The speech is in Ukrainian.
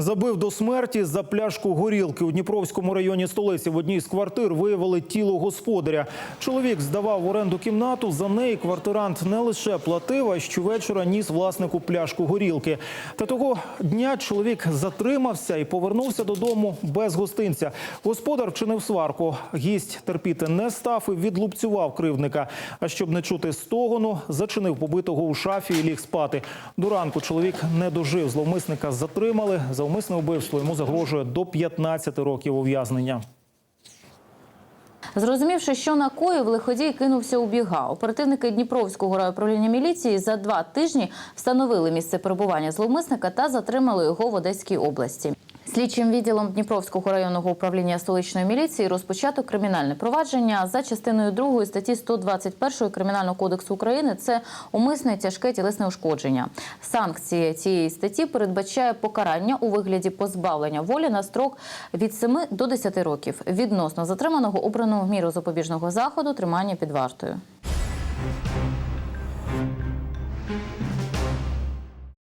Забив до смерті за пляшку горілки у Дніпровському районі столиці. В одній з квартир виявили тіло господаря. Чоловік здавав в оренду кімнату. За неї квартирант не лише платив, а щовечора ніс власнику пляшку горілки. Та того дня чоловік затримався і повернувся додому без гостинця. Господар вчинив сварку. Гість терпіти не став і відлупцював кривдника. А щоб не чути стогону, зачинив побитого у шафі і ліг спати. До ранку чоловік не дожив. Зловмисника затримали. За умисне вбивство йому загрожує до 15 років ув'язнення. Зрозумівши, що накоїв, лиходій кинувся у біга. Оперативники Дніпровського райуправління міліції за два тижні встановили місце перебування зловмисника та затримали його в Одеській області. Слідчим відділом Дніпровського районного управління столичної міліції розпочато кримінальне провадження за частиною 2 статті 121 Кримінального кодексу України. Це умисне тяжке тілесне ушкодження. Санкція цієї статті передбачає покарання у вигляді позбавлення волі на строк від 7 до 10 років. Відносно затриманого обрано міру запобіжного заходу тримання під вартою.